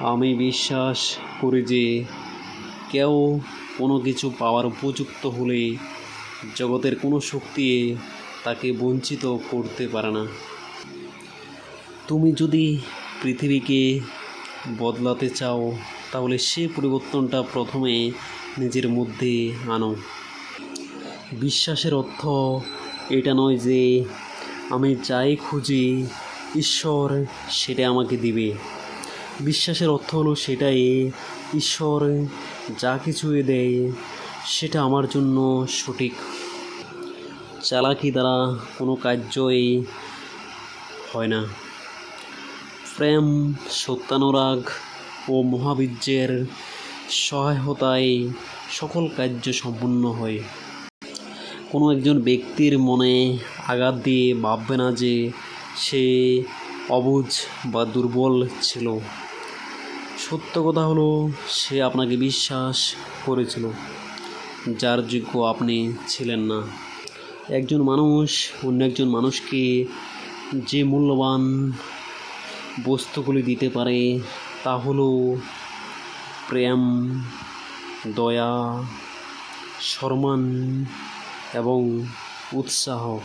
আমি বিশ্বাস করি যে কেউ কোনো কিছু পাওয়ার উপযুক্ত হলে জগতের কোনো শক্তি তাকে বঞ্চিত করতে পারে না। তুমি যদি পৃথিবীকে বদলাতে চাও, তাহলে সে পরিবর্তনটা প্রথমে নিজের মধ্যে আনো। বিশ্বাসের অর্থ এটা নয় যে আমি যাই খুঁজি, ঈশ্বর সেটা আমাকে দিবে। বিশ্বাসের অর্থ হলো সেটাই। ঈশ্বর যা কিছুই দেয়, সেটা আমার জন্য সঠিক। চালাকি দ্বারা কোনো কার্যই হয় না। প্রেম, সত্যানুরাগ ও মহাবীর্যের সহায়তায় সকল কার্য সম্পূর্ণ হয়। কোনো একজন ব্যক্তির মনে আঘাত দিয়ে ভাববে না যে সে অবুঝ বা দুর্বল ছিল। সত্য কথা হলো, সে আপনাকে বিশ্বাস করেছিল, যার যোগ্য আপনি ছিলেন না। একজন মানুষ অন্য একজন মানুষকে যে মূল্যবান বস্তুগুলি দিতে পারে, তা হলো প্রেম, দয়া, সম্মান এবং উৎসাহ।